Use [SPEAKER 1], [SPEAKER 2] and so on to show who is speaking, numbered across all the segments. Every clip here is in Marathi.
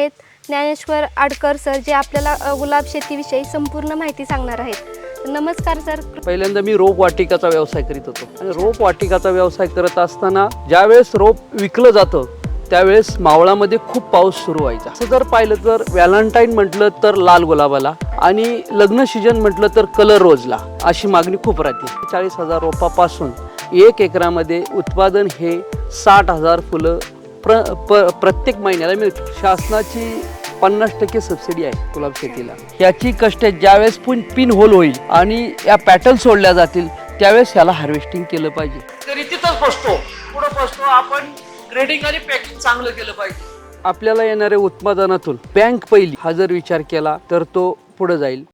[SPEAKER 1] आहेत. ज्ञानेश्वर आडकर सर जे आपल्याला गुलाब शेतीविषयी संपूर्ण माहिती सांगणार आहेत. नमस्कार सर.
[SPEAKER 2] पहिल्यांदा मी रोप वाटिकाचा व्यवसाय करीत होतो. आणि रोप वाटिकाचा व्यवसाय करत असताना ज्यावेळेस रोप विकलं जातं त्यावेळेस मावळामध्ये खूप पाऊस सुरू व्हायचा. असं जर पाहिलं तर व्हॅलेंटाईन म्हटलं तर लाल गुलाबाला आणि लग्न सीजन म्हटलं तर कलर रोजला अशी मागणी खूप राहते. चाळीस हजार रोपापासून एक एकरामध्ये उत्पादन हे साठ हजार फुलं प्र प प्रत्येक महिन्याला मिळते. शासनाची पन्नास टक्के सबसिडी आहे गुलाब शेतीला. याची कष्ट ज्यावेळेस पण पिन होल होईल आणि या पॅटर्न सोडल्या जातील त्यावेळेस याला हार्वेस्टिंग केलं पाहिजे. तरी तिथंच बसतो पुढं बसतो आपण ग्रेडिंग आणि पॅकिंग चांगलं केलं पाहिजे. आपल्याला येणाऱ्या उत्पादनातून बँक पहिली हा जर विचार केला तर तो पुढे जाईल.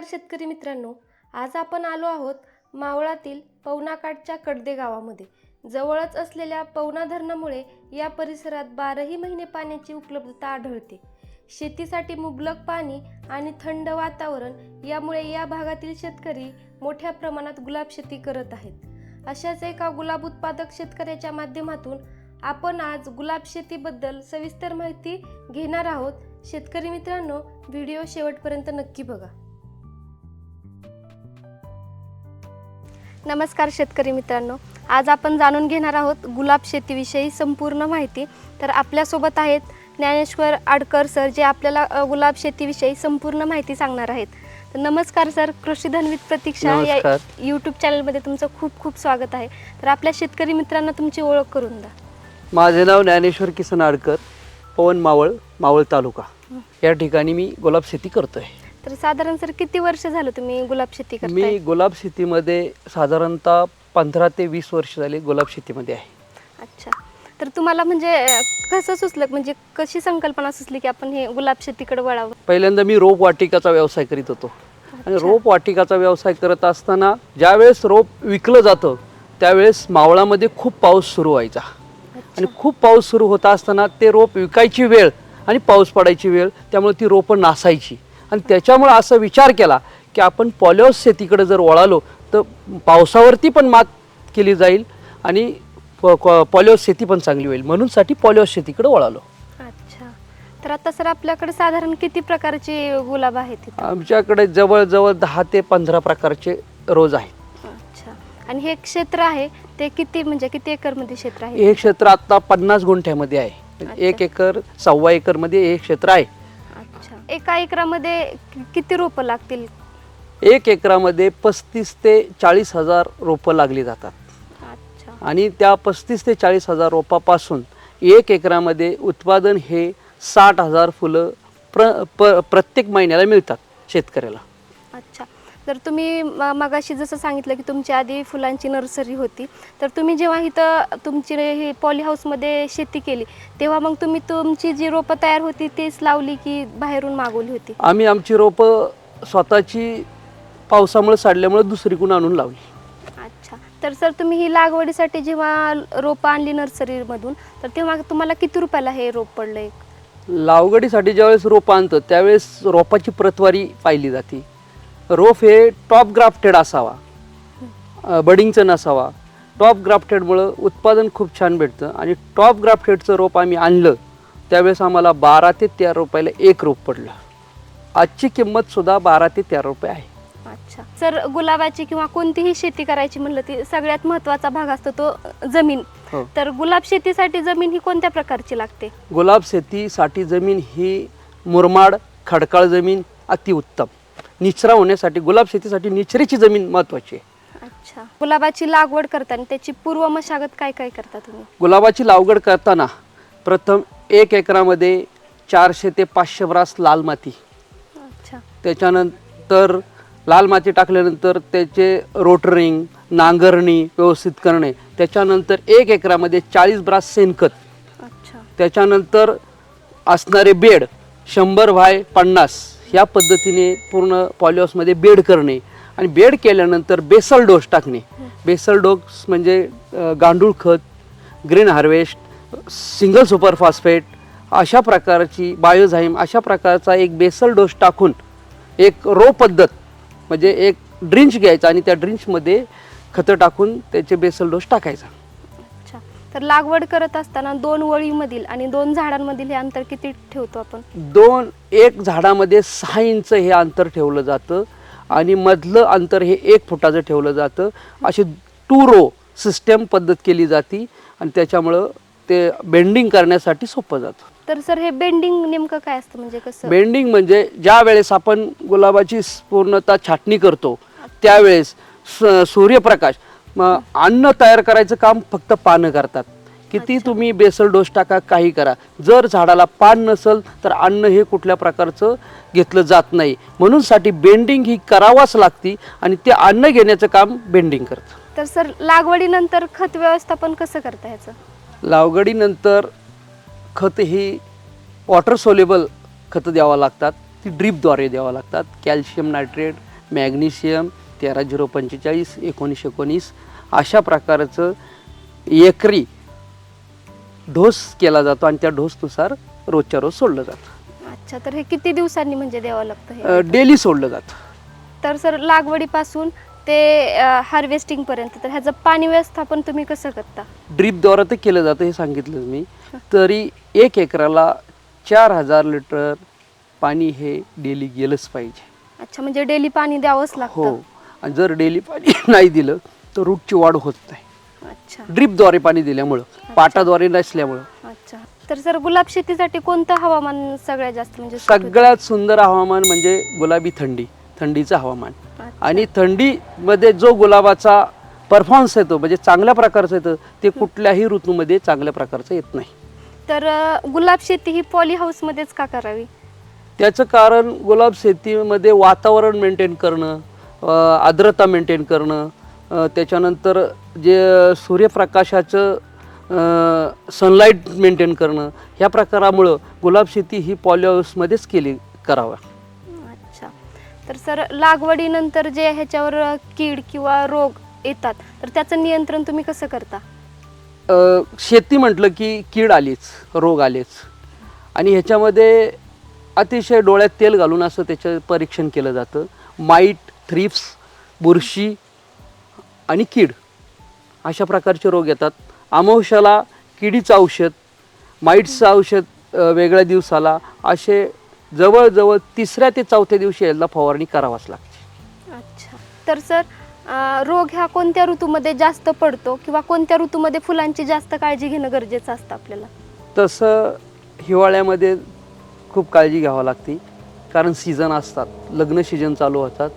[SPEAKER 1] नमस्कार शेतकरी मित्रांनो. आज आपण आलो आहोत मावळातील पवनाकाठच्या कडदे गावामध्ये. जवळच असलेल्या पवना धरणामुळे या परिसरात बाराही महिने पाण्याची उपलब्धता आढळते. शेतीसाठी मुबलक पाणी आणि थंड वातावरण यामुळे या भागातील शेतकरी मोठ्या प्रमाणात गुलाब शेती करत आहेत. अशाच एका गुलाब उत्पादक शेतकऱ्याच्या माध्यमातून आपण आज गुलाब शेतीबद्दल सविस्तर माहिती घेणार आहोत. शेतकरी मित्रांनो व्हिडिओ शेवटपर्यंत नक्की बघा. नमस्कार शेतकरी मित्रांनो. आज आपण जाणून घेणार आहोत गुलाब शेतीविषयी संपूर्ण माहिती. तर आपल्यासोबत आहेत ज्ञानेश्वर आडकर सर जे आपल्याला गुलाब शेतीविषयी संपूर्ण माहिती सांगणार आहेत. तर नमस्कार सर कृषी धनवित प्रतीक्षा या. यूट्यूब चॅनलमध्ये तुमचं खूप खूप स्वागत आहे. तर आपल्या शेतकरी मित्रांना तुमची ओळख करून द्या.
[SPEAKER 2] माझे नाव ज्ञानेश्वर किसन आडकर पवन मावळ मावळ तालुका. या ठिकाणी मी गुलाब शेती करतोय.
[SPEAKER 1] तर साधारण सर किती वर्ष झालं तुम्ही गुलाब शेती
[SPEAKER 2] मी
[SPEAKER 1] करताय?
[SPEAKER 2] गुलाब शेतीमध्ये साधारणतः पंधरा ते वीस वर्ष झाले गुलाब शेतीमध्ये आहे.
[SPEAKER 1] अच्छा. तर तुम्हाला म्हणजे अ, कसं सुचलं? म्हणजे कशी संकल्पना सुचली की आपण हे गुलाब शेतीकडे वळावं?
[SPEAKER 2] पहिल्यांदा मी रोप वाटिकाचा व्यवसाय करीत होतो. आणि
[SPEAKER 1] अच्छा.
[SPEAKER 2] रोप वाटिकाचा व्यवसाय करत असताना ज्यावेळेस रोप विकलं जातं त्यावेळेस मावळामध्ये खूप पाऊस सुरू व्हायचा. आणि खूप पाऊस सुरू होत असताना ते रोप विकायची वेळ आणि पाऊस पडायची वेळ त्यामुळे ती रोपं नासायची. आणि त्याच्यामुळे असा विचार केला की आपण पॉलिओस शेतीकडे जर वळालो तर पावसावरती पण मात केली जाईल आणि पॉलिओस शेती पण चांगली होईल. म्हणून साठी पॉलिओस शेतीकडे वळालो.
[SPEAKER 1] अच्छा. तर आता सर आपल्याकडे साधारण किती प्रकारचे गुलाब आहेत?
[SPEAKER 2] आमच्याकडे जवळजवळ दहा ते पंधरा प्रकारचे रोज आहेत.
[SPEAKER 1] अच्छा. आणि हे क्षेत्र आहे ते किती म्हणजे किती एकरमध्ये क्षेत्र आहे?
[SPEAKER 2] हे क्षेत्र आता पन्नास गुंठ्यामध्ये आहे. एक एकर सव्वा एकरमध्ये हे क्षेत्र आहे.
[SPEAKER 1] एका एकरामध्ये कि- किती रोपं लागतील?
[SPEAKER 2] एक एकरामध्ये पस्तीस ते चाळीस हजार रोपं लागली जातात.
[SPEAKER 1] अच्छा.
[SPEAKER 2] आणि त्या पस्तीस ते चाळीस हजार रोपापासून एक एकरामध्ये उत्पादन हे साठ हजार फुलं प्र प प्रत्येक महिन्याला मिळतात शेतकऱ्याला.
[SPEAKER 1] अच्छा. तर तुम्ही मगाशी जसं सांगितलं की तुमची आधी फुलांची नर्सरी होती तर तुम्ही जेव्हा इथं तुमची ही पॉली हाऊसमध्ये शेती केली तेव्हा मग तुम्ही तुमची जी रोपं तयार होती तीच लावली की बाहेरून मागवली होती?
[SPEAKER 2] आम्ही आमची रोपं स्वतःची पावसामुळे साडल्यामुळे दुसरीकडून आणून लावली.
[SPEAKER 1] अच्छा. तर सर तुम्ही ही लागवडीसाठी जेव्हा रोपं आणली नर्सरीमधून तर तेव्हा तुम्हाला किती रुपयाला हे रोप पडलं एक?
[SPEAKER 2] लावगडीसाठी ज्यावेळेस रोप आणतं त्यावेळेस रोपाची प्रतवारी पाहिली जाते. रोप हे टॉप ग्राफ्टेड असावा. बडिंगचं नसावा. टॉप ग्राफ्टेडमुळं उत्पादन खूप छान भेटतं आणि टॉप ग्राफ्टेडचं रोप आम्ही आणलं त्यावेळेस आम्हाला बारा ते तेरा रुपयाला एक रोप पडलं. आजची किंमतसुद्धा बारा ते तेरा रुपये आहे.
[SPEAKER 1] अच्छा. सर गुलाबाची किंवा कोणतीही शेती करायची म्हणलं ती सगळ्यात महत्त्वाचा भाग असतो तो जमीन.
[SPEAKER 2] हो.
[SPEAKER 1] तर गुलाब शेतीसाठी जमीन ही कोणत्या प्रकारची लागते?
[SPEAKER 2] गुलाब शेतीसाठी जमीन ही मुरमाड खडकाळ जमीन अतिउत्तम. निचरा होण्यासाठी गुलाब शेतीसाठी निचरेची जमीन महत्त्वाची आहे.
[SPEAKER 1] अच्छा. गुलाबाची लागवड करताना त्याची पूर्व मशागत काय काय करता तुम्ही?
[SPEAKER 2] गुलाबाची लागवड करताना प्रथम एक एकरामध्ये चारशे ते पाचशे ब्रास लाल माती.
[SPEAKER 1] अच्छा.
[SPEAKER 2] त्याच्यानंतर लाल माती टाकल्यानंतर त्याचे रोटरिंग नांगरणी व्यवस्थित करणे. त्याच्यानंतर एक एकरामध्ये चाळीस ब्रास शेणखत.
[SPEAKER 1] अच्छा.
[SPEAKER 2] त्याच्यानंतर असणारे बेड शंभर व्हाय पन्नास. ह्या पद्धतीने पूर्ण पॉलिहाऊसमध्ये बेड करणे आणि बेड केल्यानंतर बेसल डोस टाकणे. बेसल डोस म्हणजे गांडूळ खत green harvest single super phosphate अशा प्रकारची बायोझाईम अशा प्रकारचा एक बेसल डोस टाकून एक रो पद्धत म्हणजे एक ड्रिंच घ्यायचा आणि त्या ड्रिंचमध्ये खतं टाकून त्याचे बेसल डोस टाकायचा.
[SPEAKER 1] तर लागवड करत असताना दोन वळीमधील आणि दोन झाडांमधील हे अंतर किती ठेवतो आपण?
[SPEAKER 2] दोन एक झाडामध्ये सहा इंच हे अंतर ठेवलं जातं आणि मधलं अंतर हे एक फुटाचं ठेवलं जातं. अशी टू रो सिस्टम पद्धत केली जाती आणि त्याच्यामुळं ते बेंडिंग करण्यासाठी सोपं जातं.
[SPEAKER 1] तर सर हे बेंडिंग नेमकं काय असतं? म्हणजे कसं?
[SPEAKER 2] बेंडिंग म्हणजे ज्या वेळेस आपण गुलाबाची पूर्णतः छाटणी करतो त्यावेळेस स- सूर्यप्रकाश मग अन्न तयार करायचं काम फक्त पानं करतात. किती. तुम्ही बेसल डोस टाका काही करा. जर झाडाला पान नसल तर अन्न हे कुठल्या प्रकारचं घेतलं जात नाही. म्हणून साठी बेंडिंग ही करावाच लागती आणि ते अन्न घेण्याचं काम बेंडिंग करतं.
[SPEAKER 1] तर सर लागवडीनंतर खत व्यवस्थापन कसं करता ह्याचं?
[SPEAKER 2] लावगडीनंतर खत ही वॉटर सोलेबल खतं द्यावं लागतात. ती ड्रीपद्वारे द्यावं लागतात. कॅल्शियम नायट्रेट मॅग्नेशियम तेरा झिरो पंचेचाळीस एकोणीस एकोणीस अशा प्रकारचं एकरी ढोस केला जातो आणि त्या ढोसनुसार रोजच्या रोज सोडलं जातं.
[SPEAKER 1] अच्छा तर हे किती दिवसांनी म्हणजे द्यावं लागतं हे?
[SPEAKER 2] डेली सोडलं जातं.
[SPEAKER 1] तर सर लागवडीपासून ते हार्वेस्टिंग पर्यंत तर ह्याचं पाणी व्यवस्थापन तुम्ही कसं करता?
[SPEAKER 2] ड्रीपद्वारे ते केलं जातं हे सांगितलं मी. तरी एक एकराला चार हजार लिटर पाणी हे डेली गेलंच पाहिजे.
[SPEAKER 1] अच्छा म्हणजे डेली पाणी द्यावंच
[SPEAKER 2] हो.
[SPEAKER 1] लागतं.
[SPEAKER 2] आणि जर डेली पाणी नाही दिलं तर रूटची वाढ होत नाही.
[SPEAKER 1] अच्छा.
[SPEAKER 2] ड्रीपद्वारे पाणी दिल्यामुळं पाटाद्वारे नसल्यामुळं.
[SPEAKER 1] अच्छा. तर सर गुलाब शेतीसाठी कोणतं हवामान सगळ्यात जास्त म्हणजे suit होतं?
[SPEAKER 2] सगळ्यात सुंदर हवामान म्हणजे गुलाबी थंडी थंडीचं हवामान. आणि थंडीमध्ये जो गुलाबाचा परफॉर्मन्स येतो म्हणजे चांगल्या प्रकारचं येतं ते कुठल्याही ऋतूमध्ये चांगल्या प्रकारचं येत नाही.
[SPEAKER 1] तर अं, गुलाब शेती ही पॉली हाऊसमध्येच का करावी?
[SPEAKER 2] त्याचं कारण गुलाब शेतीमध्ये वातावरण मेंटेन करणं आर्द्रता मेंटेन करणं त्याच्यानंतर जे सूर्यप्रकाशाचं सनलाईट मेंटेन करणं ह्या प्रकारामुळं गुलाब शेती ही पॉलिहाऊसमध्येच केली करावं.
[SPEAKER 1] अच्छा. तर सर लागवडीनंतर जे ह्याच्यावर कीड किंवा रोग येतात तर त्याचं नियंत्रण तुम्ही कसं करता?
[SPEAKER 2] अ, शेती म्हटलं की कीड आलीच रोग आलेच. आणि ह्याच्यामध्ये अतिशय डोळ्यात तेल घालून असं त्याचं परीक्षण केलं जातं. माईट थ्रिप्स बुरशी आणि कीड अशा प्रकारचे रोग येतात. अमावश्याला किडीचं औषध माईटचं औषध वेगळ्या दिवसाला असे जवळजवळ तिसऱ्या ते चौथ्या दिवशी याला फवारणी करावाच लागते.
[SPEAKER 1] अच्छा. तर सर अं, रोग ह्या कोणत्या ऋतूमध्ये जास्त पडतो किंवा कोणत्या ऋतूमध्ये फुलांची जास्त काळजी घेणं गरजेचं असतं आपल्याला?
[SPEAKER 2] तसं हिवाळ्यामध्ये खूप काळजी घ्यावी लागते. कारण सीझन असतात लग्न सीझन चालू होतात.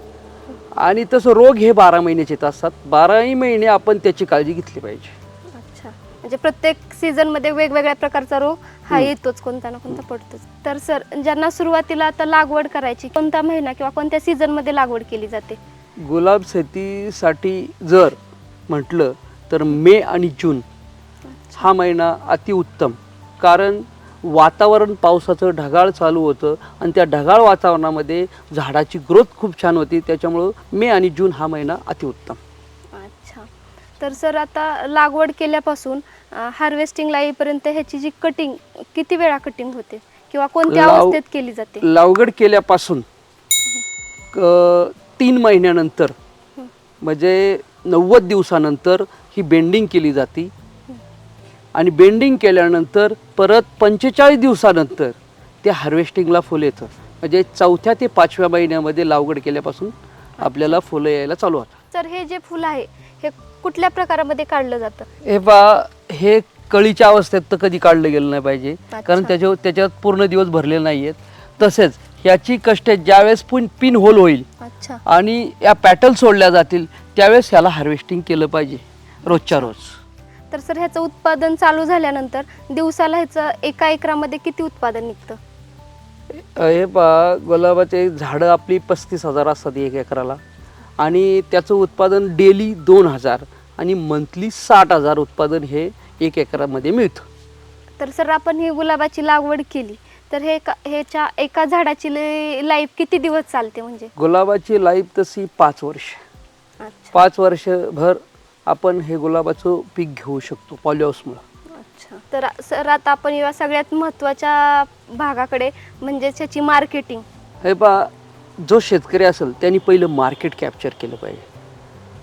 [SPEAKER 2] आणि तसं रोग हे बारा महिन्याचे येत असतात. बाराही महिने आपण त्याची काळजी घेतली पाहिजे.
[SPEAKER 1] अच्छा. म्हणजे प्रत्येक सीझनमध्ये वेगवेगळ्या प्रकारचा रोग हा येतोच कोणता ना कोणता पडतोच. तर सर ज्यांना सुरुवातीला आता लागवड करायची कोणता महिना किंवा कोणत्या सीझनमध्ये लागवड केली जाते?
[SPEAKER 2] गुलाब शेतीसाठी जर म्हटलं तर मे आणि जून हा महिना अतिउत्तम. कारण वातावरण पावसाचं ढगाळ चालू होतं आणि त्या ढगाळ वातावरणामध्ये झाडाची ग्रोथ खूप छान होती. त्याच्यामुळं मे आणि जून हा महिना अतिउत्तम.
[SPEAKER 1] अच्छा. तर सर आता लागवड केल्यापासून हार्वेस्टिंगला येईपर्यंत ह्याची जी कटिंग किती वेळा कटिंग होते? किंवा कोणत्या
[SPEAKER 2] लाव-
[SPEAKER 1] अवस्थेत केली जाते?
[SPEAKER 2] लावगड केल्यापासून क- तीन महिन्यानंतर म्हणजे नव्वद दिवसानंतर ही बेंडिंग केली जाते. आणि बेंडिंग केल्यानंतर परत पंचेचाळीस दिवसानंतर ते हार्वेस्टिंगला फुल येतं. म्हणजे चौथ्या ते पाचव्या महिन्यामध्ये लावगड केल्यापासून आपल्याला फुलं यायला चालू होतात.
[SPEAKER 1] तर हे जे फुल आहे हे कुठल्या प्रकारामध्ये काढलं जातं?
[SPEAKER 2] हे बा हे कळीच्या अवस्थेत तर कधी काढलं गेलं नाही पाहिजे. कारण त्याच्या त्याच्यात पूर्ण दिवस भरलेले नाही आहेत तसेच ह्याची कष्ट ज्यावेळेस पिन पिन होल होईल आणि या पॅटल सोडल्या जातील त्यावेळेस ह्याला हार्वेस्टिंग केलं पाहिजे रोजच्या रोज.
[SPEAKER 1] तर सर ह्याचं उत्पादन चालू झाल्यानंतर दिवसाला ह्याचं एका एकरामध्ये किती उत्पादन निघतं?
[SPEAKER 2] हे पा गुलाबाचे झाडं आपली पस्तीस हजार असतात एक एकराला. आणि त्याचं उत्पादन डेली दोन हजार आणि मंथली साठ हजार उत्पादन हे एक एकरामध्ये मिळतं.
[SPEAKER 1] तर सर आपण ही गुलाबाची लागवड केली तर हे का ह्याच्या एका झाडाची लाईफ किती दिवस चालते म्हणजे?
[SPEAKER 2] गुलाबाची लाईफ तशी पाच वर्ष.
[SPEAKER 1] अच्छा.
[SPEAKER 2] पाच वर्षभर आपण हे गुलाबाचं पीक घेऊ शकतो पॉलिहाऊसमुळं
[SPEAKER 1] अच्छा. तर सर आता आपण या सगळ्यात महत्त्वाच्या भागाकडे म्हणजेच ह्याची मार्केटिंग
[SPEAKER 2] हे पा जो शेतकरी असेल त्यांनी पहिलं मार्केट कॅप्चर केलं पाहिजे.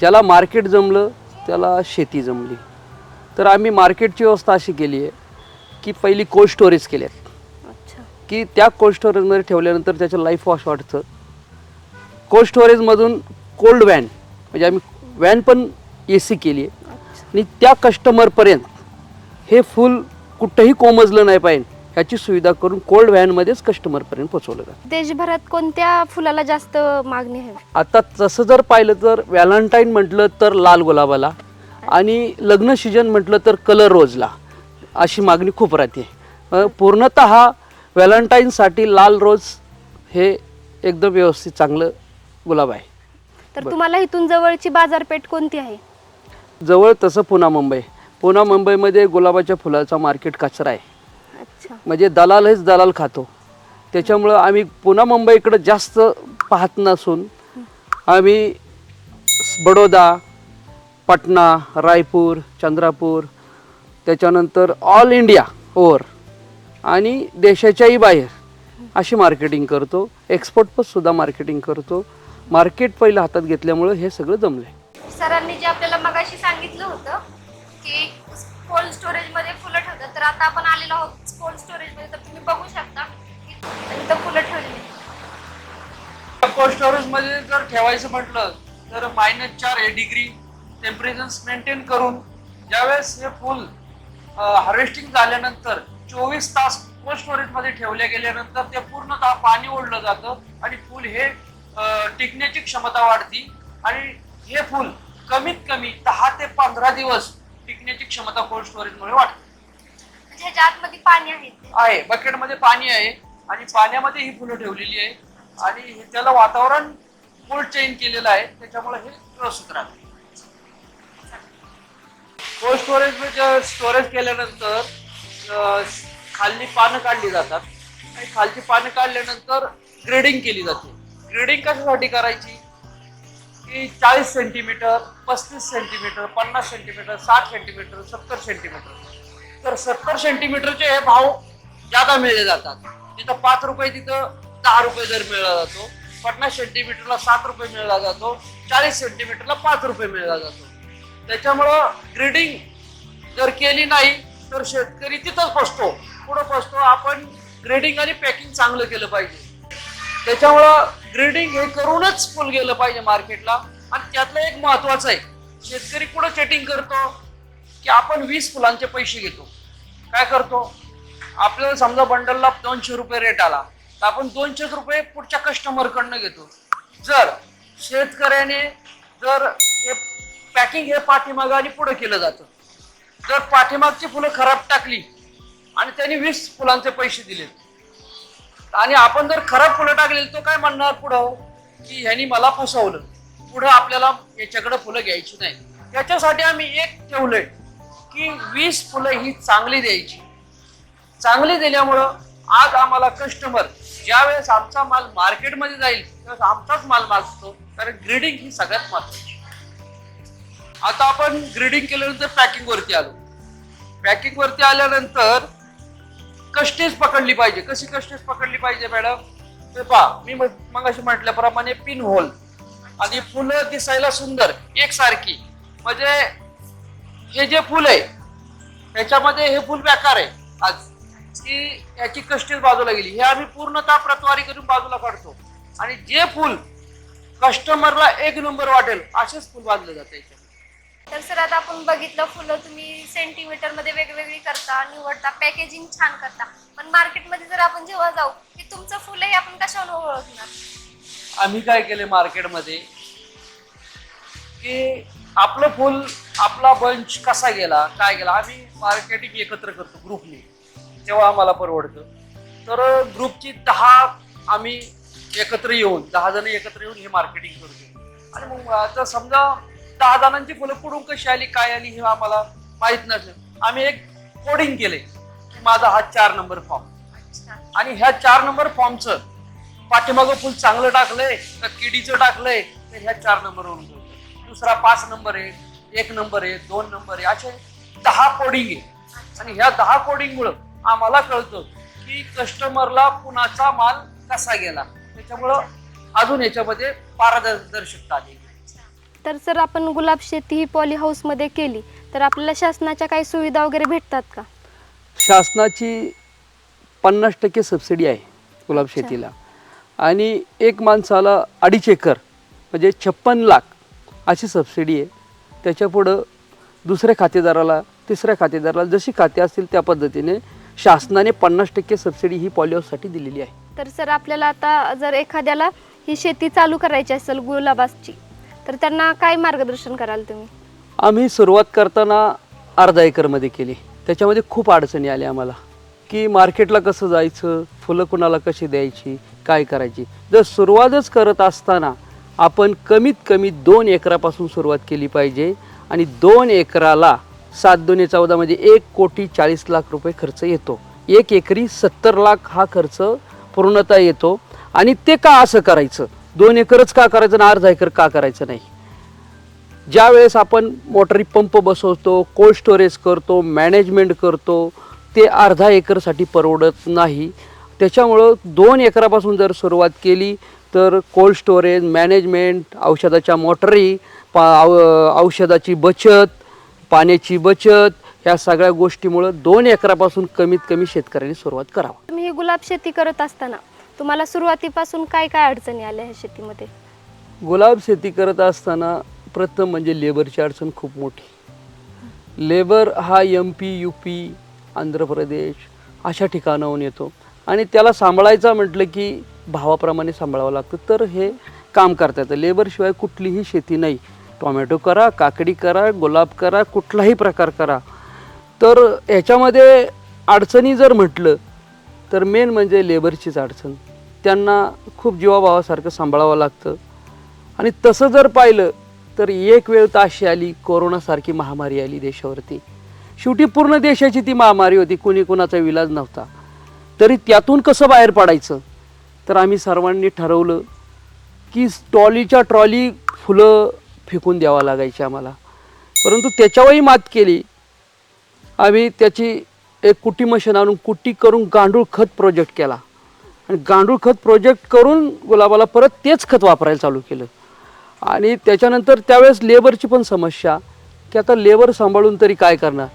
[SPEAKER 2] ज्याला मार्केट जमलं त्याला शेती जमली. तर आम्ही मार्केटची व्यवस्था अशी केली आहे की पहिली कोल्ड स्टोरेज केल्यात.
[SPEAKER 1] अच्छा.
[SPEAKER 2] की त्या कोल्ड स्टोरेजमध्ये ठेवल्यानंतर त्याचं लाईफ वॉश वाढतं. कोल्ड स्टोरेजमधून कोल्ड व्हॅन म्हणजे आम्ही व्हॅन पण ए सी केली आहे. आणि त्या कस्टमरपर्यंत हे फुल कुठंही कोमजलं नाही पाहिजे. ह्याची सुविधा करून कोल्ड व्हॅनमध्येच कस्टमरपर्यंत पोचवलं जातं.
[SPEAKER 1] देशभरात कोणत्या फुलाला जास्त मागणी आहे?
[SPEAKER 2] आता तसं जर पाहिलं तर व्हॅलेंटाईन म्हटलं तर लाल गुलाबाला आणि लग्न सीजन म्हटलं तर कलर रोजला अशी मागणी खूप राहते. अं, पूर्णतः व्हॅलेंटाईनसाठी लाल रोज हे एकदम व्यवस्थित चांगलं गुलाब आहे.
[SPEAKER 1] तर. तुम्हाला इथून जवळची बाजारपेठ कोणती आहे?
[SPEAKER 2] जवळ तसं पुणा मुंबई. पुणा मुंबईमध्ये गुलाबाच्या फुलाचा मार्केट कचरा आहे.
[SPEAKER 1] अच्छा.
[SPEAKER 2] म्हणजे दलाल हेच दलाल खातो. त्याच्यामुळं आम्ही पुन्हा मुंबईकडे जास्त पाहत नसून आम्ही बडोदा पटना रायपूर चंद्रापूर त्याच्यानंतर ऑल इंडिया ओव्हर आणि देशाच्याही बाहेर अशी मार्केटिंग करतो. एक्सपोर्ट सुद्धा मार्केटिंग करतो. मार्केट पहिलं हातात घेतल्यामुळं हे सगळं जमलं आहे
[SPEAKER 1] सरांनी जे आपल्याला मगाशी सांगितलं होतं की कोल्ड स्टोरेजमध्ये फुलं ठेवतात. तर आता आपण आलेलो आहोत कोल्ड स्टोरेजमध्ये. तर तुम्ही बघू शकता की इथं फुलं ठेवलेली
[SPEAKER 2] कोल्ड स्टोरेजमध्ये जर ठेवायचं म्हटलं तर मायनस चार हे डिग्री टेम्परेचर मेंटेन करून ज्यावेळेस हे फुल हार्वेस्टिंग झाल्यानंतर चोवीस तास कोल्ड स्टोरेजमध्ये ठेवले गेल्यानंतर ते पूर्णतः पाणी ओढलं जातं आणि फुल हे टिकण्याची क्षमता वाढती. आणि हे फुल कमीत कमी दहा ते पंधरा दिवस टिकण्याची क्षमता कोल्ड स्टोरेजमुळे वाढते.
[SPEAKER 1] म्हणजे ह्याच्या आतमध्ये पाणी आहे
[SPEAKER 2] आहे बकेटमध्ये पाणी आहे आणि पाण्यामध्ये ही फुलं ठेवलेली आहे आणि हे त्याला वातावरण कोल्ड चेंज केलेलं आहे त्याच्यामुळे हे व्यवस्थित राहते. कोल्ड स्टोरेज स्टोरेज केल्यानंतर अं, खाली पानं काढली जातात. आणि खालची पानं काढल्यानंतर ग्रेडिंग केली जाते. ग्रेडिंग कशासाठी करायची? की चाळीस सेंटीमीटर पस्तीस सेंटीमीटर पन्नास सेंटीमीटर साठ सेंटीमीटर सत्तर सेंटीमीटर. तर सत्तर सेंटीमीटरचे हे भाव जादा मिळले जातात. तिथं पाच रुपये तिथं दहा रुपये दर मिळला जातो. पन्नास सेंटीमीटरला सात रुपये मिळला जातो. चाळीस सेंटीमीटरला पाच रुपये मिळला जातो. त्याच्यामुळं ग्रेडिंग जर केली नाही तर शेतकरी तिथंच फसतो पुढं फसतो आपण ग्रेडिंग आणि पॅकिंग चांगलं केलं पाहिजे. त्याच्यामुळं ग्रेडिंग हे करूनच फुल गेलं पाहिजे मार्केटला आणि त्यातलं एक महत्वाचं आहे शेतकरी कुठं चेटिंग करतो? की आपण वीस फुलांचे पैसे घेतो. काय करतो? आपल्याला समजा बंडलला दोनशे रुपये रेट आला तर आपण दोनशेच रुपये पुढच्या कस्टमरकडनं घेतो. जर शेतकऱ्याने जर हे पॅकिंग हे पाठीमागं आणि पुढं केलं जातं. जर पाठीमागची फुलं खराब टाकली आणि त्यांनी वीस फुलांचे पैसे दिले आणि आपण जर खराब फुलं टाकलेली तो काय म्हणणार पुढं? की ह्यानी मला फसवलं. पुढं आपल्याला याच्याकडे फुलं घ्यायची नाही. त्याच्यासाठी आम्ही एक ठेवलंय की वीस फुलं ही चांगली द्यायची. चांगली दिल्यामुळं आज आम्हाला कस्टमर ज्यावेळेस आमचा माल मार्केटमध्ये जाईल त्यावेळेस आमचाच माल मागतो. कारण ग्रेडिंग ही सगळ्यात महत्वाची आता आपण ग्रेडिंग केल्यानंतर पॅकिंगवरती आलो. पॅकिंगवरती आल्यानंतर कष्टेच पकडली पाहिजे. कशी कष्टेच पकडली पाहिजे मॅडम? ते पहा मी मग अशी म्हटल्याप्रमाणे पिन होल. आणि फुलं दिसायला सुंदर एकसारखी. म्हणजे हे जे फुल आहे ह्याच्यामध्ये हे फुल बेकार आहे. आज की याची कस्टेज बाजूला गेली. हे आम्ही पूर्णतः प्रतवारी करून बाजूला काढतो. आणि जे फुल कस्टमरला एक नंबर वाटेल असेच फुल बांधलं जातं
[SPEAKER 1] तर सर आता आपण बघितलं फुलं तुम्ही सेंटीमीटरमध्ये वेगवेगळी करता निवडता पॅकेजिंग छान करता. पण मार्केटमध्ये जर आपण जेव्हा जाऊ की तुमचं फुलंही हे आपण कशावर ओळखणार?
[SPEAKER 2] आम्ही काय केले मार्केटमध्ये की आपलं फुल आपला बंच कसा गेला काय गेला आम्ही मार्केटिंग एकत्र करतो ग्रुपने तेव्हा आम्हाला परवडतं. तर ग्रुपची दहा आम्ही एकत्र येऊन दहा जण एकत्र येऊन हे मार्केटिंग करतो. आणि मग आता समजा दहा जणांची फुलं कुठून कशी आली काय आली हे आम्हाला माहीत नसेल. आम्ही एक कोडिंग केले की माझा हा चार नंबर फॉर्म आणि ह्या चार नंबर फॉर्मचं पाठीमागं फुल चांगलं टाकलंय का किडीचं टाकलंय तर ह्या चार नंबरवरून. दुसरा पाच नंबर आहे एक नंबर आहे दोन नंबर आहे असे दहा कोडिंग आहे. आणि ह्या दहा कोडिंग मुळे आम्हाला कळतं की कस्टमरला कुणाचा माल कसा गेला. त्याच्यामुळं अजून याच्यामध्ये पारदर्शकता आली
[SPEAKER 1] तर सर आपण गुलाब शेती ही पॉली हाऊसमध्ये केली. तर आपल्याला शासनाच्या काही सुविधा वगैरे भेटतात का?
[SPEAKER 2] शासनाची पन्नास टक्के सबसिडी आहे गुलाब शेतीला. आणि एक माणसाला अडीच एकर म्हणजे छप्पन लाख अशी सबसिडी आहे. त्याच्यापुढं दुसऱ्या खातेदाराला तिसऱ्या खातेदाराला जशी खाते असतील त्या पद्धतीने शासनाने पन्नास टक्के सबसिडी ही पॉलिओसाठी दिलेली आहे.
[SPEAKER 1] तर सर आपल्याला आता जर एखाद्याला ही शेती चालू करायची असेल गुलाबाची तर त्यांना काय मार्गदर्शन कराल तुम्ही?
[SPEAKER 2] आम्ही सुरुवात करताना अर्धा एकरमध्ये केली. त्याच्यामध्ये खूप अडचणी आल्या आम्हाला. की मार्केटला कसं जायचं फुलं कुणाला कशी द्यायची काय करायची. जर सुरुवातच करत असताना आपण कमीत कमी दोन एकरापासून सुरुवात केली पाहिजे आणि दोन एकराला सात दोन्ही चौदा म्हणजे एक कोटी चाळीस लाख रुपये खर्च येतो. एक एकरी सत्तर लाख हा खर्च पूर्णतः येतो आणि ते का असं करायचं? दोन एकरच का करायचं आणि अर्धा एकर का करायचं नाही. ज्या वेळेस आपण मोटरी पंप बसवतो कोल्ड स्टोरेज करतो मॅनेजमेंट करतो ते अर्धा एकरसाठी परवडत नाही. त्याच्यामुळं दोन एकरापासून जर सुरुवात केली तर कोल्ड स्टोरेज मॅनेजमेंट औषधाच्या मोटरी पा औषधाची बचत पाण्याची बचत ह्या सगळ्या गोष्टीमुळं दोन एकरापासून कमीत कमी शेतकऱ्यांनी सुरुवात करावं.
[SPEAKER 1] तुम्ही ही गुलाब शेती करत असताना तुम्हाला सुरुवातीपासून काय काय अडचणी आल्या ह्या शेतीमध्ये?
[SPEAKER 2] गुलाब शेती करत असताना प्रथम म्हणजे लेबरची अडचण खूप मोठी. लेबर हा M P U P Andhra Pradesh अशा ठिकाणाहून येतो. आणि त्याला सांभाळायचा म्हटलं की भावाप्रमाणे सांभाळावं लागतं. तर हे काम करता येतं लेबरशिवाय कुठलीही शेती नाही. टोमॅटो करा काकडी करा गुलाब करा कुठलाही प्रकार करा. तर ह्याच्यामध्ये अडचणी जर म्हटलं तर मेन म्हणजे लेबरचीच अडचण. त्यांना खूप जीवाभावासारखं सांभाळावं लागतं. आणि तसं जर पाहिलं तर एक वेळ तर अशी आली कोरोनासारखी महामारी आली देशावरती. शेवटी पूर्ण देशाची ती महामारी होती कुणी कुणाचा विलाज नव्हता. तरी त्यातून कसं बाहेर पडायचं? तर आम्ही सर्वांनी ठरवलं की ट्रॉलीच्या ट्रॉली फुलं फेकून द्यावा लागायची आम्हाला. परंतु त्याच्यावरही मात केली. आम्ही त्याची एक कुटी मशीन आणून कुटी करून गांडूळ खत प्रोजेक्ट केला. आणि गांडूळ खत प्रोजेक्ट करून गुलाबाला परत तेच खत वापरायला चालू केलं. आणि त्याच्यानंतर त्यावेळेस लेबरची पण समस्या. की आता लेबर सांभाळून तरी काय करणार?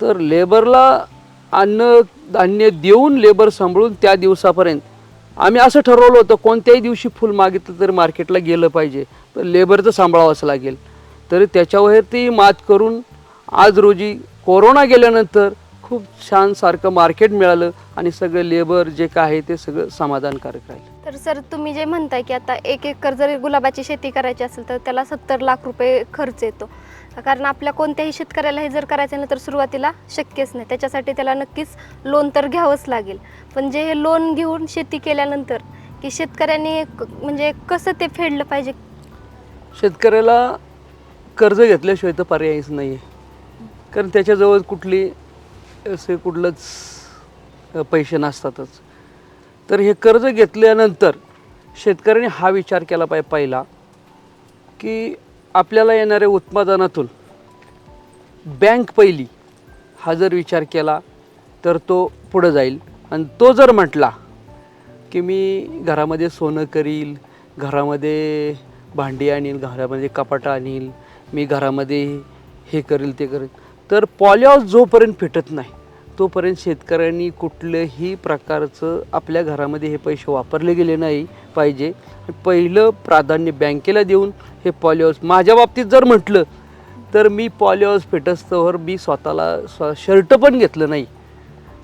[SPEAKER 2] तर लेबरला अन्न धान्य देऊन लेबर सांभाळून त्या दिवसापर्यंत आम्ही असं ठरवलं होतं कोणत्याही दिवशी फुल मागितलं तरी मार्केटला गेलं पाहिजे. तर लेबरचं सांभाळावंच लागेल. तरी त्याच्यावरती मात करून आज रोजी कोरोना गेल्यानंतर खूप छान सारखं मार्केट मिळालं आणि सगळं लेबर जे काय आहे ते सगळं समाधानकारक राहिलं.
[SPEAKER 1] तर सर तुम्ही जे म्हणताय की आता एक एकर जर गुलाबाची शेती करायची असेल तर त्याला सत्तर लाख रुपये खर्च येतो. कारण आपल्या कोणत्याही शेतकऱ्याला हे जर करायचं नाही तर सुरुवातीला शक्यच नाही. त्याच्यासाठी त्याला नक्कीच लोन तर घ्यावंच लागेल. पण जे हे लोन घेऊन शेती केल्यानंतर की शेतकऱ्यांनी म्हणजे कसं ते फेडलं पाहिजे?
[SPEAKER 2] शेतकऱ्याला कर्ज घेतल्याशिवाय तर पर्यायच नाही आहे कारण त्याच्याजवळ कुठली असे कुठलंच पैसे नसतातच. तर हे कर्ज घेतल्यानंतर शेतकऱ्याने हा विचार केला पाहिजे पहिला की आपल्याला येणाऱ्या उत्पादनातून बँक पहिली हा जर विचार केला तर तो पुढं जाईल. आणि तो जर म्हटला की मी घरामध्ये सोनं करील घरामध्ये भांडी आणील घरामध्ये कपाटं आणील मी घरामध्ये हे करेल ते करेल तर पॉलिहाऊस जोपर्यंत फिटत नाही तोपर्यंत शेतकऱ्यांनी कुठल्याही प्रकारचं आपल्या घरामध्ये हे पैसे वापरले गेले नाही पाहिजे. पहिलं प्राधान्य बँकेला देऊन हे पॉलिहाऊस माझ्या बाबतीत जर म्हटलं तर मी पॉलिहाऊस फिटस्तवर मी स्वतःला स्व शर्ट पण घेतलं नाही.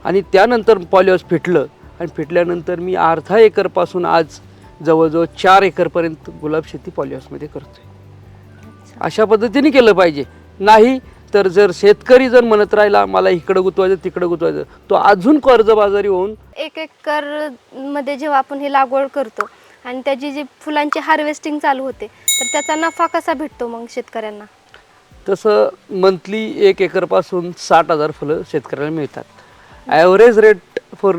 [SPEAKER 2] आणि त्यानंतर पॉलिहाऊस फिटलं. आणि फिटल्यानंतर मी अर्धा एकरपासून आज जवळजवळ चार एकरपर्यंत गुलाब शेती पॉलिहाऊसमध्ये करतो आहे अशा पद्धतीने केलं पाहिजे. नाही तर जर शेतकरी जर म्हणत राहिला मला इकडं गुतवायचं तिकडं गुतवायचं तो अजून कर्जबाजारी होऊन
[SPEAKER 1] एक एकरमध्ये जेव्हा आपण हे लागवड करतो आणि त्याची जी फुलांची हार्वेस्टिंग चालू होते तर त्याचा नफा कसा भेटतो मग शेतकऱ्यांना?
[SPEAKER 2] तसं मंथली एक एकरपासून साठ हजार फुलं शेतकऱ्याला मिळतात. ॲव्हरेज रेट फॉर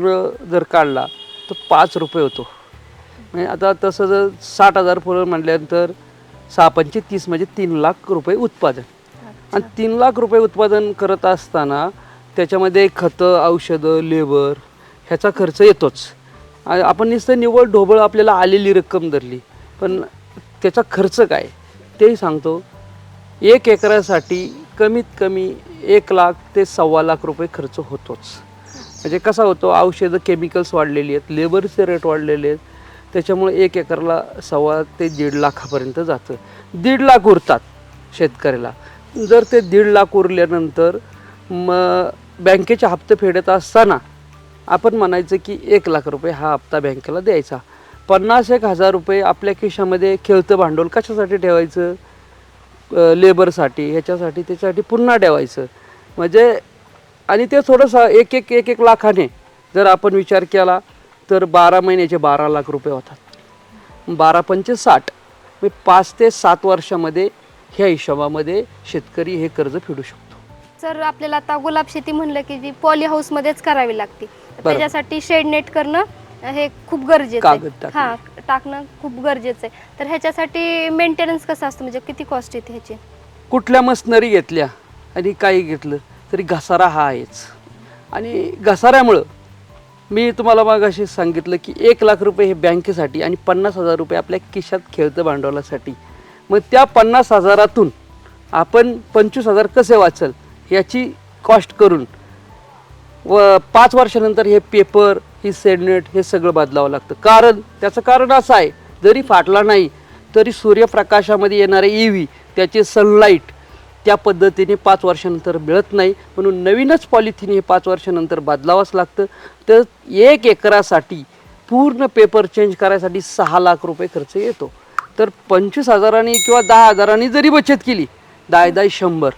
[SPEAKER 2] जर काढला तर पाच रुपये होतो. म्हणजे आता तसं जर साठ हजार फुलं म्हटल्यानंतर सहा पंचे तीस म्हणजे तीन लाख रुपये उत्पादन. आणि तीन लाख रुपये उत्पादन करत असताना त्याच्यामध्ये खतं औषधं लेबर ह्याचा खर्च येतोच. आपण नुसतं निव्वळ ढोबळ आपल्याला आलेली रक्कम धरली पण त्याचा खर्च काय? तेही सांगतो. एक एकरासाठी कमीत कमी एक लाख ते सव्वा लाख रुपये खर्च होतोच. म्हणजे कसा होतो? औषधं केमिकल्स वाढलेली आहेत लेबरचे रेट वाढलेले आहेत. त्याच्यामुळे एक एकरला सव्वा ते दीड लाखापर्यंत जातं. दीड लाख उरतात शेतकऱ्याला. जर ते दीड लाख उरल्यानंतर मग बँकेचे हप्ते फेडत असताना आपण म्हणायचं की एक लाख रुपये हा हप्ता बँकेला द्यायचा. पन्नास एक हजार रुपये आपल्या खिशामध्ये खेळतं भांडवल कशासाठी ठेवायचं? लेबरसाठी ह्याच्यासाठी त्याच्यासाठी पुन्हा ठेवायचं. म्हणजे आणि ते थोडंसं एक एक एक एक लाखाने जर आपण विचार केला तर बारा महिन्याचे बारा लाख रुपये होतात. बारा पंचे साठ. मी पाच ते सात वर्षामध्ये ह्या हिशोबामध्ये शेतकरी हे कर्ज फेडू शकतो.
[SPEAKER 1] सर आपल्याला आता गुलाब शेती म्हणलं की जी पॉली हाऊसमध्येच करावी लागते. त्याच्यासाठी शेड नेट करणं हे खूप गरजेचं आहे.
[SPEAKER 2] टाकणं.
[SPEAKER 1] हा टाकणं खूप गरजेचं आहे. तर ह्याच्यासाठी मेंटेनन्स कसं असतं? म्हणजे किती कॉस्ट येते ह्याची?
[SPEAKER 2] कुठल्या मशनरी घेतल्या आणि काही घेतलं तरी घसारा हा आहेच. आणि घसाऱ्यामुळं मी तुम्हाला मग असे सांगितलं की एक लाख रुपये हे बँकेसाठी आणि पन्नास हजार रुपये आपल्या खिशात खेळतं भांडवलासाठी मग त्या पन्नास हजारातून आपण पंचवीस हजार कसे वाचल याची कॉस्ट करून व पाच वर्षानंतर हे पेपर ही सेडनेट हे सगळं बदलावं लागतं. कारण त्याचं कारण असं आहे जरी फाटला नाही तरी सूर्यप्रकाशामध्ये येणारे ई व्ही त्याचे सनलाईट त्या पद्धतीने पाच वर्षानंतर मिळत नाही. म्हणून नवीनच पॉलिथिन हे पाच वर्षानंतर बदलावंच लागतं. तर एक एकरासाठी पूर्ण पेपर चेंज करायसाठी सहा लाख रुपये खर्च येतो. तर पंचवीस हजारांनी किंवा दहा हजारांनी जरी बचत केली दहा दहा शंभर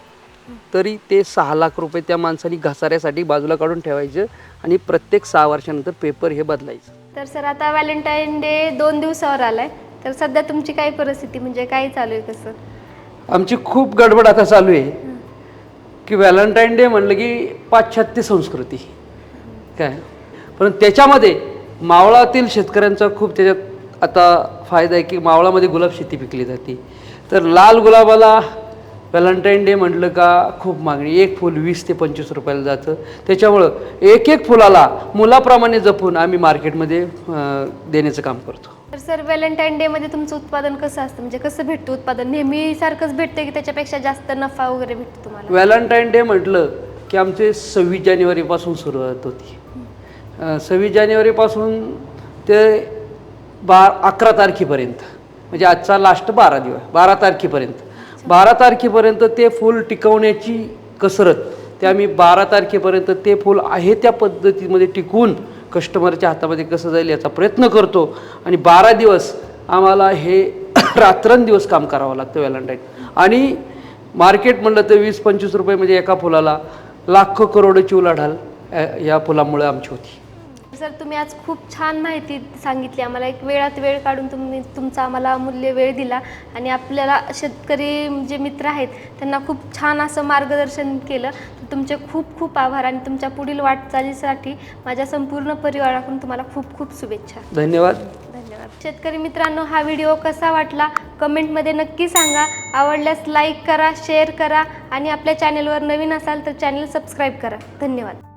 [SPEAKER 2] तरी ते सहा लाख रुपये त्या माणसाने घसाऱ्यासाठी बाजूला काढून ठेवायचं आणि प्रत्येक सहा वर्षानंतर पेपर हे बदलायचं.
[SPEAKER 1] तर सर आता व्हॅलेंटाईन डे दोन दिवसावर आलाय. तर सध्या तुमची काय परिस्थिती? म्हणजे काय चालू आहे कसं?
[SPEAKER 2] आमची खूप गडबड आता चालू आहे. की व्हॅलेंटाईन डे म्हणलं की पाश्चात्य संस्कृती. काय? पण त्याच्यामध्ये मावळातील शेतकऱ्यांचा खूप त्याच्यात आता फायदा आहे की मावळामध्ये गुलाब शेती पिकली जाते. तर लाल गुलाबाला व्हॅलेंटाईन डे म्हटलं का खूप मागणी. एक फुल वीस ते पंचवीस रुपयाला जातं. त्याच्यामुळं एक एक फुलाला मुलाप्रमाणे जपून आम्ही मार्केटमध्ये देण्याचं काम करतो.
[SPEAKER 1] तर सर व्हॅलेंटाईन डे मध्ये तुमचं उत्पादन कसं असतं? म्हणजे कसं भेटतं उत्पादन? नेहमी सारखंच भेटतं की त्याच्यापेक्षा जास्त नफा वगैरे भेटतो तुम्हाला?
[SPEAKER 2] व्हॅलेंटाईन डे म्हटलं की आमचे सव्वीस जानेवारीपासून सुरुवात होती. सव्वीस जानेवारीपासून ते बा अकरा तारखेपर्यंत. म्हणजे आजचा लास्ट बारा दिवस बारा तारखेपर्यंत. बारा तारखेपर्यंत ते फूल टिकवण्याची कसरत ते आम्ही बारा तारखेपर्यंत ते फूल आहे त्या पद्धतीमध्ये टिकवून कस्टमरच्या हातामध्ये कसं जाईल याचा प्रयत्न करतो. आणि बारा दिवस आम्हाला हे रात्रंदिवस काम करावं लागतं व्हॅलेंटाईन. आणि मार्केट म्हणलं तर वीस पंचवीस रुपये म्हणजे एका फुलाला लाखो करोडची उलाढाल या फुलामुळे आमची होती.
[SPEAKER 1] सर तुम्ही आज खूप छान माहिती सांगितली. आम्हाला एक वेळात वेळ काढून तुम्ही तुमचा आम्हाला अमूल्य वेळ दिला आणि आपल्याला शेतकरी जे मित्र आहेत त्यांना खूप छान असं मार्गदर्शन केलं. तर तुमचे खूप खूप आभार आणि तुमच्या पुढील वाटचालीसाठी माझ्या संपूर्ण परिवाराकडून तुम्हाला खूप खूप शुभेच्छा.
[SPEAKER 2] धन्यवाद.
[SPEAKER 1] धन्यवाद. शेतकरी मित्रांनो हा व्हिडिओ कसा वाटला? कमेंटमध्ये नक्की सांगा. आवडल्यास लाईक करा शेअर करा आणि आपल्या चॅनेलवर नवीन असाल तर चॅनल सबस्क्राईब करा. धन्यवाद.